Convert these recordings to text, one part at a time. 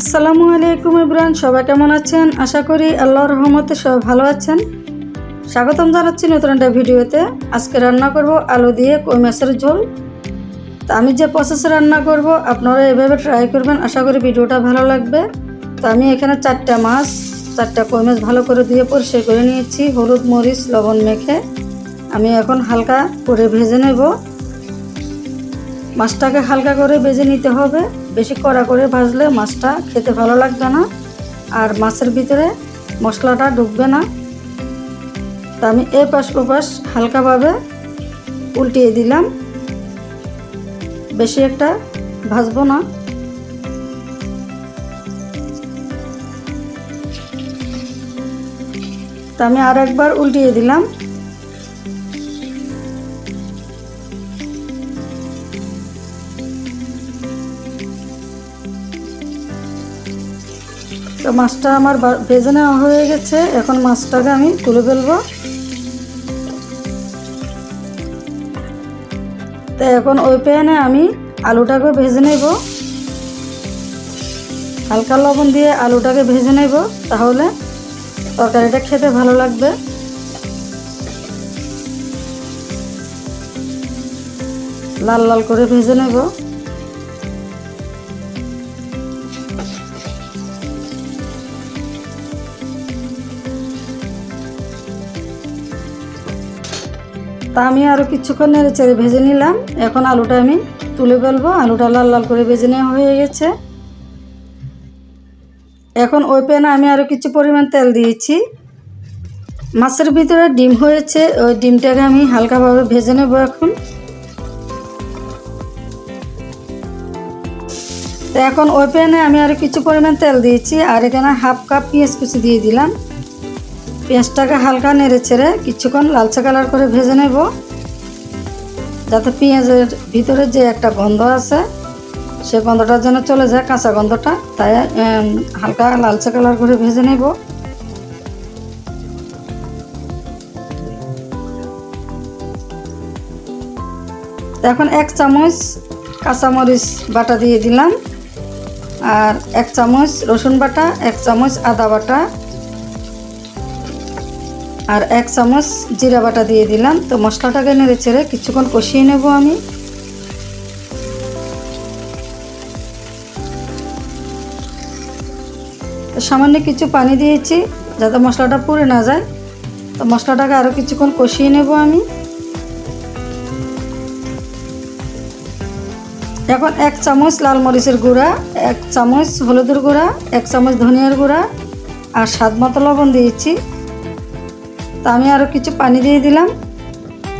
আসসালামু আলাইকুম ইব্রান সবাই কেমন আছেন? আশা করি আল্লাহর রহমতে সবাই ভালো আছেন। স্বাগতম জানাচ্ছি নতুন একটা ভিডিওতে। আজকে রান্না করব আলু দিয়ে কই মাছের ঝোল। তো আমি যে প্রসেসে রান্না করব, আপনারা এভাবে ট্রাই করবেন, আশা করি ভিডিওটা ভালো লাগবে। তো আমি এখানে চারটা মাছ, চারটা কই মাছ ভালো করে দিয়ে পরিষ্কার করে নিয়েছি, হলুদ, মরিচ, লবণ মেখে। আমি এখন হালকা করে ভেজে নেব। মাছটাকে হালকা করে ভেজে নিতে হবে। বেশি কড়া করে ভাজলে মাছটা খেতে ভালো লাগবে না। আর মাছের ভিতরে মশলাটা ঢুকবে না। তা আমি এ পাশ ও পাশ হালকাভাবে উল্টিয়ে দিলাম। বেশি একটা ভাজবো না। তা আমি আর একবার উল্টিয়ে দিলাম। তো মাছটা আমার ভেজে নেওয়া হয়ে গেছে। এখন মাছটাকে আমি তুলে ফেলব। তো এখন ওই প্যানে আমি আলুটাকে ভেজে নেব। হালকা লবণ দিয়ে আলুটাকে ভেজে নেব, তাহলে তরকারিটা খেতে ভালো লাগবে। লাল লাল করে ভেজে নেব। তা আমি আরও কিছুক্ষণ নেড়ে চেড়ে ভেজে নিলাম। এখন আলুটা আমি তুলে ফেলব। আলুটা লাল লাল করে ভেজে নেওয়া হয়ে গেছে। এখন ওই প্যানে আমি আরও কিছু পরিমাণ তেল দিয়েছি। মাছের ভিতরে ডিম হয়েছে, ওই ডিমটাকে আমি হালকাভাবে ভেজে নেব এখন। তো এখন ওই প্যানে আমি আরও কিছু পরিমাণ তেল দিয়েছি, আর এখানে হাফ কাপ পেঁয়াজ কুচি দিয়ে দিলাম। পেঁয়াজটাকে হালকা নেড়ে ছেড়ে কিছুক্ষণ লালচে কালার করে ভেজে নেব। যাতে পেঁয়াজের ভিতরে যে একটা গন্ধ আছে, সে গন্ধটা যেন চলে যায়, কাঁচা গন্ধটা। তাই হালকা লালচে কালার করে ভেজে নেব। এখন এক চামচ কাঁচামরিচ বাটা দিয়ে দিলাম। আর এক চামচ রসুন বাটা, এক চামচ আদা বাটা। আর এক চামচ জিরা বাটা দিয়ে দিলাম। তো মশলাটাকে নেড়ে ছেড়ে কিছুক্ষণ কষিয়ে নেব আমি। সামান্য কিছু পানি দিয়েছি যাতে মশলাটা পুড়ে না যায়। তো মশলাটাকে আরও কিছুক্ষণ কষিয়ে নেব আমি। এখন এক চামচ লাল মরিচের গুঁড়া, এক চামচ হলুদের গুঁড়া, এক চামচ ধনিয়ার গুঁড়া আর স্বাদ মতো লবণ দিয়েছি। তো আমি আরও কিছু পানি দিয়ে দিলাম।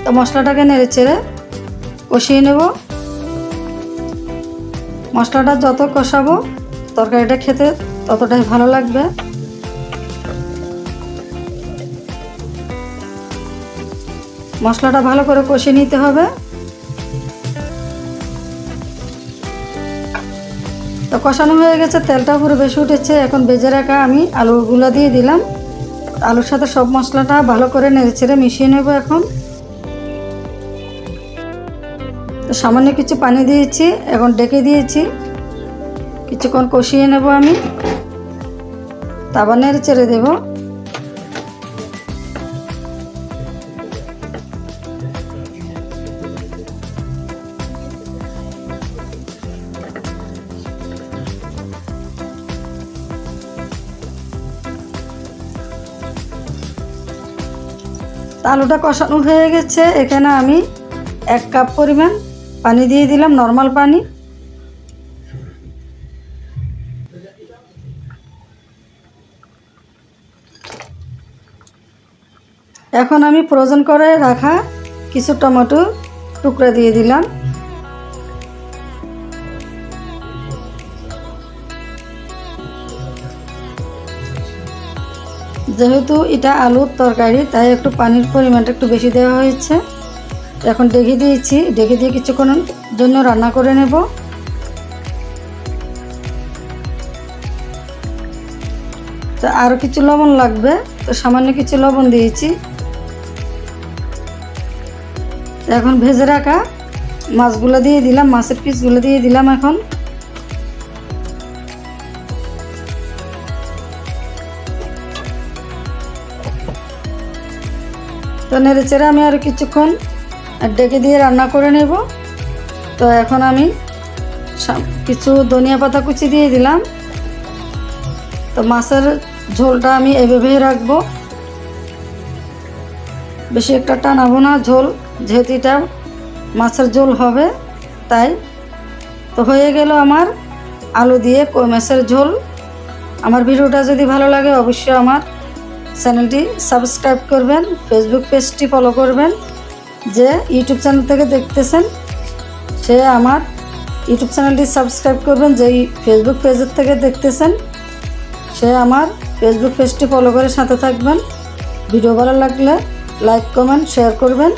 তো মশলাটাকে নেড়ে চেড়ে কষিয়ে নেব। মশলাটা যত কষাবো, তরকারিটা খেতে ততটাই ভালো লাগবে। মশলাটা ভালো করে কষিয়ে নিতে হবে। তো কষানো হয়ে গেছে, তেলটা পুরো বেশি উঠেছে। এখন বেজে রাখা আমি আলুগুলো দিয়ে দিলাম। আলুর সাথে সব মশলাটা ভালো করে নেড়ে ছেড়ে মিশিয়ে নেব এখন। তো সামান্য কিছু পানি দিয়েছি, এখন ডেকে দিয়েছি। কিছুক্ষণ কষিয়ে নেব আমি। তাবা নেড়ে ছেড়ে দেব। আলুটা কষানো হয়ে গেছে। এখানে আমি এক কাপ পরিমাণ পানি দিয়ে দিলাম নর্মাল পানি। এখন আমি প্রয়োজন করে রাখা কিছু টমেটো টুকরা দিয়ে দিলাম। যেহেতু এটা আলুর তরকারি, তাই একটু পানির পরিমাণটা একটু বেশি দেওয়া হয়েছে। এখন ডেকে দিয়েছি। ডেকে দিয়ে কিছুক্ষণের জন্য রান্না করে নেব। তো আরও কিছু লবণ লাগবে। তো সামান্য কিছু লবণ দিয়েছি। এখন ভেজে রাখা মাছগুলো দিয়ে দিলাম, মাছের পিসগুলো দিয়ে দিলাম এখন। তো নেড়ে চেড়ে আমি আর কিছুক্ষণ ডেকে দিয়ে রান্না করে নেব। তো এখন আমি কিছু ধনিয়া পাতা কুচি দিয়ে দিলাম। তো মাছের ঝোলটা আমি এভাবেই রাখব। বেশি একটা টানাবো না ঝোল, যেহেতু এটা মাছের ঝোল হবে, তাই তো হয়ে গেল আমার আলু দিয়ে কই মাছের ঝোল। আমার ভিডিওটা যদি ভালো লাগে অবশ্যই আমার চ্যানেলটি সাবস্ক্রাইব করবেন ফেসবুক পেজটি ফলো করবেন, যে ইউটিউব চ্যানেল থেকে দেখতেছেন, সে আমার ইউটিউব চ্যানেলটি সাবস্ক্রাইব করবেন যে ফেসবুক পেজের থেকে দেখতেছেন, সে আমার ফেসবুক পেজটি ফলো করে সাথে থাকবেন। ভিডিও ভালো লাগলে লাইক কমেন্ট শেয়ার করবেন।